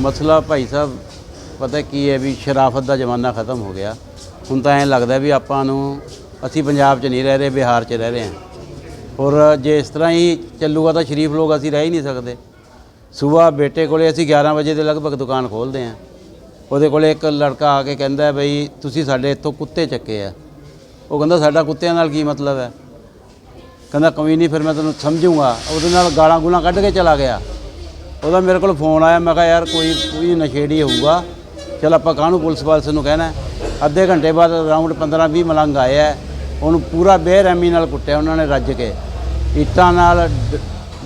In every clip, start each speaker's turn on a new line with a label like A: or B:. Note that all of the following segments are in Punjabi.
A: ਮਸਲਾ ਭਾਈ ਸਾਹਿਬ, ਪਤਾ ਕੀ ਹੈ ਵੀ ਸ਼ਰਾਫਤ ਦਾ ਜ਼ਮਾਨਾ ਖਤਮ ਹੋ ਗਿਆ। ਹੁਣ ਤਾਂ ਐਂ ਲੱਗਦਾ ਵੀ ਆਪਾਂ ਨੂੰ, ਅਸੀਂ ਪੰਜਾਬ 'ਚ ਨਹੀਂ ਰਹਿ ਰਹੇ, ਬਿਹਾਰ 'ਚ ਰਹਿ ਰਹੇ ਹਾਂ। ਔਰ ਜੇ ਇਸ ਤਰ੍ਹਾਂ ਹੀ ਚੱਲੂਗਾ ਤਾਂ ਸ਼ਰੀਫ ਲੋਕ ਅਸੀਂ ਰਹਿ ਹੀ ਨਹੀਂ ਸਕਦੇ। ਸਵੇਰ ਬੇਟੇ ਕੋਲੇ ਅਸੀਂ 11 ਵਜੇ ਦੇ ਲਗਭਗ ਦੁਕਾਨ ਖੋਲ੍ਹਦੇ ਹਾਂ। ਉਹਦੇ ਕੋਲੇ ਇੱਕ ਲੜਕਾ ਆ ਕੇ ਕਹਿੰਦਾ ਬਈ, ਤੁਸੀਂ ਸਾਡੇ ਇੱਥੋਂ ਕੁੱਤੇ ਚੱਕੇ ਆ। ਉਹ ਕਹਿੰਦਾ, ਸਾਡਾ ਕੁੱਤਿਆਂ ਨਾਲ ਕੀ ਮਤਲਬ ਹੈ? ਕਹਿੰਦਾ ਕੋਈ ਨਹੀਂ, ਫਿਰ ਮੈਂ ਤੈਨੂੰ ਸਮਝੂਗਾ। ਉਹਦੇ ਨਾਲ ਗਾਲਾਂ ਗੂਲਾਂ ਕੱਢ ਕੇ ਚਲਾ ਗਿਆ। ਉਹਦਾ ਮੇਰੇ ਕੋਲ ਫੋਨ ਆਇਆ, ਮੈਂ ਕਿਹਾ, ਯਾਰ, ਕੋਈ ਕੋਈ ਨਸ਼ੇੜੀ ਹੋਊਗਾ। ਚਲ ਆਪਾਂ ਕਾਹਨੂੰ ਪੁਲਿਸ ਵਾਲਸ ਨੂੰ ਕਹਿਣਾ ਅੱਧੇ ਘੰਟੇ ਬਾਅਦ ਅਰਾਊਂਡ 15 20 ਮਲੰਗ ਆਏ ਆ ਉਹਨੂੰ ਪੂਰਾ ਬੇਰਹਿਮੀ ਨਾਲ ਕੁੱਟਿਆ ਉਹਨਾਂ ਨੇ, ਰੱਜ ਕੇ। ਇੱਟਾਂ ਨਾਲ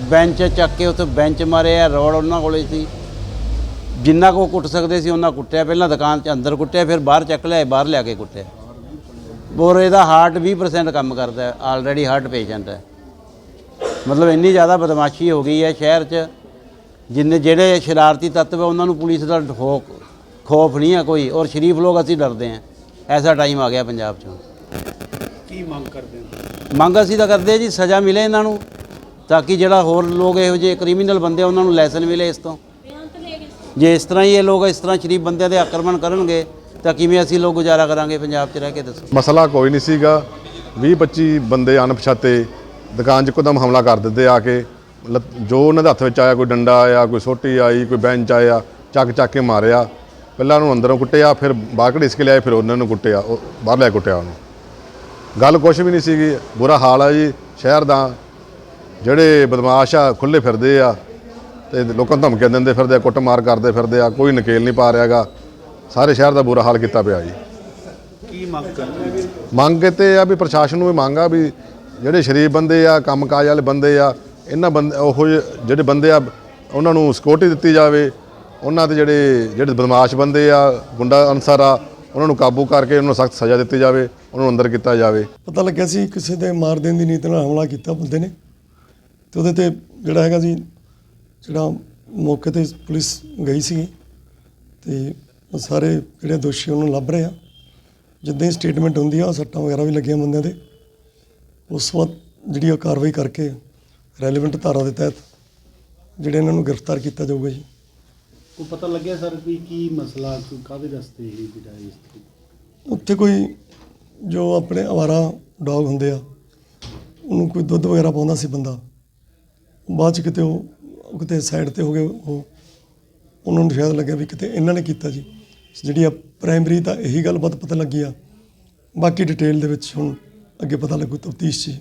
A: ਬੈਂਚ ਚੱਕ ਕੇ ਉੱਥੇ ਬੈਂਚ ਮਾਰੇ ਆ ਰੋਡ ਉਹਨਾਂ ਕੋਲੇ ਸੀ। ਜਿੰਨਾ ਕੋ ਕੁੱਟ ਸਕਦੇ ਸੀ, ਉਹਨਾਂ ਕੁੱਟਿਆ। ਪਹਿਲਾਂ ਦੁਕਾਨ 'ਚ ਅੰਦਰ ਕੁੱਟਿਆ, ਫਿਰ ਬਾਹਰ ਚੱਕ ਲਿਆ ਬਾਹਰ ਲਿਆ ਕੇ ਕੁੱਟਿਆ। ਬੋਰ ਇਹਦਾ ਹਾਰਟ 20% ਕੰਮ ਕਰਦਾ ਹੈ ਆਲਰੇਡੀ ਹਾਰਟ ਪੇਸ਼ੈਂਟ ਹੈ। ਮਤਲਬ ਇੰਨੀ ਜ਼ਿਆਦਾ ਬਦਮਾਸ਼ੀ ਹੋ ਗਈ ਹੈ ਸ਼ਹਿਰ 'ਚ। ਜਿੰਨੇ ਜਿਹੜੇ ਸ਼ਰਾਰਤੀ ਤੱਤਵ ਹੈ ਉਹਨਾਂ ਨੂੰ ਪੁਲਿਸ ਦਾ ਖੌਫ ਖੌਫ ਨਹੀਂ ਹੈ ਕੋਈ ਔਰ ਸ਼ਰੀਫ ਲੋਕ ਅਸੀਂ ਡਰਦੇ ਹਾਂ ਐਸਾ ਟਾਈਮ ਆ ਗਿਆ ਪੰਜਾਬ 'ਚ।
B: ਕੀ ਮੰਗ ਕਰਦੇ ਹੋ?
A: ਮੰਗ ਅਸੀਂ ਤਾਂ ਕਰਦੇ ਜੀ ਸਜ਼ਾ ਮਿਲੇ ਇਹਨਾਂ ਨੂੰ ਤਾਂ ਕਿ ਜਿਹੜਾ ਹੋਰ ਲੋਕ ਇਹੋ ਜਿਹੇ ਕ੍ਰਿਮੀਨਲ ਬੰਦੇ ਆ, ਉਹਨਾਂ ਨੂੰ ਲੈਸਨ ਮਿਲੇ ਇਸ ਤੋਂ। ਜੇ ਇਸ ਤਰ੍ਹਾਂ ਹੀ ਇਹ ਲੋਕ ਇਸ ਤਰ੍ਹਾਂ ਸ਼ਰੀਫ ਬੰਦਿਆਂ ਦੇ ਆਕਰਮਣ ਕਰਨਗੇ ਤਾਂ ਕਿਵੇਂ ਅਸੀਂ ਲੋਕ ਗੁਜ਼ਾਰਾ ਕਰਾਂਗੇ ਪੰਜਾਬ 'ਚ ਰਹਿ ਕੇ ਦੱਸੋ।
C: ਮਸਲਾ ਕੋਈ ਨਹੀਂ ਸੀਗਾ। 20 25 ਬੰਦੇ ਅਣਪਛਾਤੇ ਦੁਕਾਨ 'ਚ ਇੱਕਦਮ ਹਮਲਾ ਕਰ ਦਿੰਦੇ ਆ ਕੇ। ਜੋ ਉਹਨਾਂ ਦੇ ਹੱਥ ਵਿੱਚ ਆਇਆ ਕੋਈ ਡੰਡਾ ਆਇਆ ਕੋਈ ਸੋਟੀ ਆਈ ਕੋਈ ਬੈਂਚ ਆਇਆ ਚੱਕ ਚੱਕ ਕੇ ਮਾਰਿਆ। ਪਹਿਲਾਂ ਉਹਨੂੰ ਅੰਦਰੋਂ ਕੁੱਟਿਆ ਫਿਰ ਬਾਹਰ ਘੜੀਸ ਕੇ ਲਿਆਏ ਫਿਰ ਉਹਨਾਂ ਨੂੰ ਕੁੱਟਿਆ ਉਹ ਬਾਹਰ ਲੈ ਕੇ ਕੁੱਟਿਆ ਉਹਨੂੰ। ਗੱਲ ਕੁਛ ਵੀ ਨਹੀਂ ਸੀਗੀ ਬੁਰਾ ਹਾਲ ਆ ਜੀ ਸ਼ਹਿਰ ਦਾ। ਜਿਹੜੇ ਬਦਮਾਸ਼ ਆ ਖੁੱਲੇ ਫਿਰਦੇ ਆ ਤੇ ਲੋਕਾਂ ਨੂੰ ਧਮਕੀਆਂ ਦਿੰਦੇ ਫਿਰਦੇ ਆ ਕੁੱਟਮਾਰ ਕਰਦੇ ਫਿਰਦੇ ਆ ਕੋਈ ਨਕੇਲ ਨਹੀਂ ਪਾ ਰਿਹਾਗਾ ਸਾਰੇ ਸ਼ਹਿਰ ਦਾ ਬੁਰਾ ਹਾਲ ਕੀਤਾ ਪਿਆ ਜੀ।
B: ਕੀ ਮੰਗ ਕਰਦੇ
C: ਮੰਗ ਤੇ ਆ ਵੀ ਪ੍ਰਸ਼ਾਸਨ ਨੂੰ ਵੀ ਮੰਗ ਆ ਵੀ ਜਿਹੜੇ ਸ਼ਰੀਫ ਬੰਦੇ ਆ ਕੰਮਕਾਜ ਵਾਲੇ ਬੰਦੇ ਆ ਇਹਨਾਂ ਬੰਦੇ, ਉਹ ਜਿਹੇ ਜਿਹੜੇ ਬੰਦੇ ਆ, ਉਹਨਾਂ ਨੂੰ ਸਿਕਿਉਰਿਟੀ ਦਿੱਤੀ ਜਾਵੇ, ਉਹਨਾਂ ਦੇ ਜਿਹੜੇ ਜਿਹੜੇ ਬਦਮਾਸ਼ ਬੰਦੇ ਆ, ਗੁੰਡਾ ਅਨਸਰ ਆ, ਉਹਨਾਂ ਨੂੰ ਕਾਬੂ ਕਰਕੇ ਉਹਨਾਂ ਨੂੰ ਸਖਤ ਸਜ਼ਾ ਦਿੱਤੀ ਜਾਵੇ, ਉਹਨਾਂ ਨੂੰ ਅੰਦਰ ਕੀਤਾ ਜਾਵੇ।
D: ਪਤਾ ਲੱਗਿਆ ਸੀ ਕਿਸੇ ਦੇ ਮਾਰ ਦੇਣ ਦੀ ਨੀਤ ਨਾਲ ਹਮਲਾ ਕੀਤਾ ਬੰਦੇ ਨੇ। ਤੇ ਉਹਦੇ ਤੇ ਜਿਹੜਾ ਹੈਗਾ ਜੀ ਜਿਹੜਾ ਮੌਕੇ ਤੇ ਪੁਲਿਸ ਗਈ ਸੀ। ਤੇ ਸਾਰੇ ਜਿਹੜੇ ਦੋਸ਼ੀ ਉਹਨਾਂ ਨੂੰ ਲੱਭ ਰਹੇ ਆ। ਜਿੱਦਾਂ ਹੀ ਸਟੇਟਮੈਂਟ ਹੁੰਦੀ ਆ ਸੱਟਾਂ ਵਗੈਰਾ ਵੀ ਲੱਗੀਆਂ ਬੰਦਿਆਂ ਦੇ। ਉਸ ਤੋਂ ਜਿਹੜੀ ਉਹ ਕਾਰਵਾਈ ਕਰਕੇ ਰੈਲੇਵੈਂਟ ਧਾਰਾ ਦੇ ਤਹਿਤ ਜਿਹੜੇ ਇਹਨਾਂ ਨੂੰ ਗ੍ਰਿਫਤਾਰ ਕੀਤਾ ਜਾਊਗਾ ਜੀ।
B: ਕੋ ਪਤਾ ਲੱਗਿਆ ਸਰ ਵੀ ਕੀ ਮਸਲਾ ਕੋਈ ਕਾਹਦੇ ਰਸਤੇ ਹੀ ਜਿਹੜਾ ਇਸ ਤੇ
D: ਉੱਥੇ ਕੋਈ ਜੋ ਆਪਣੇ ਅਵਾਰਾ ਡੌਗ ਹੁੰਦੇ ਆ ਉਹਨੂੰ ਕੋਈ ਦੁੱਧ ਵਗੈਰਾ ਪਾਉਂਦਾ ਸੀ ਬੰਦਾ। ਬਾਅਦ ਚ ਕਿਤੇ ਉਹ ਕਿਤੇ ਸਾਈਡ ਤੇ ਹੋ ਗਏ ਉਹ ਉਹਨਾਂ ਨੂੰ ਸ਼ਾਇਦ ਲੱਗਿਆ ਵੀ ਕਿਤੇ ਇਹਨਾਂ ਨੇ ਕੀਤਾ ਜੀ। ਜਿਹੜੀ ਆ ਪ੍ਰਾਇਮਰੀ ਤਾਂ ਇਹੀ ਗੱਲਬਾਤ ਪਤਾ ਲੱਗੀ ਆ। ਬਾਕੀ ਡਿਟੇਲ ਦੇ ਵਿੱਚ ਹੁਣ ਅੱਗੇ ਪਤਾ ਲੱਗੂ ਤਫਤੀਸ਼ 'ਚ।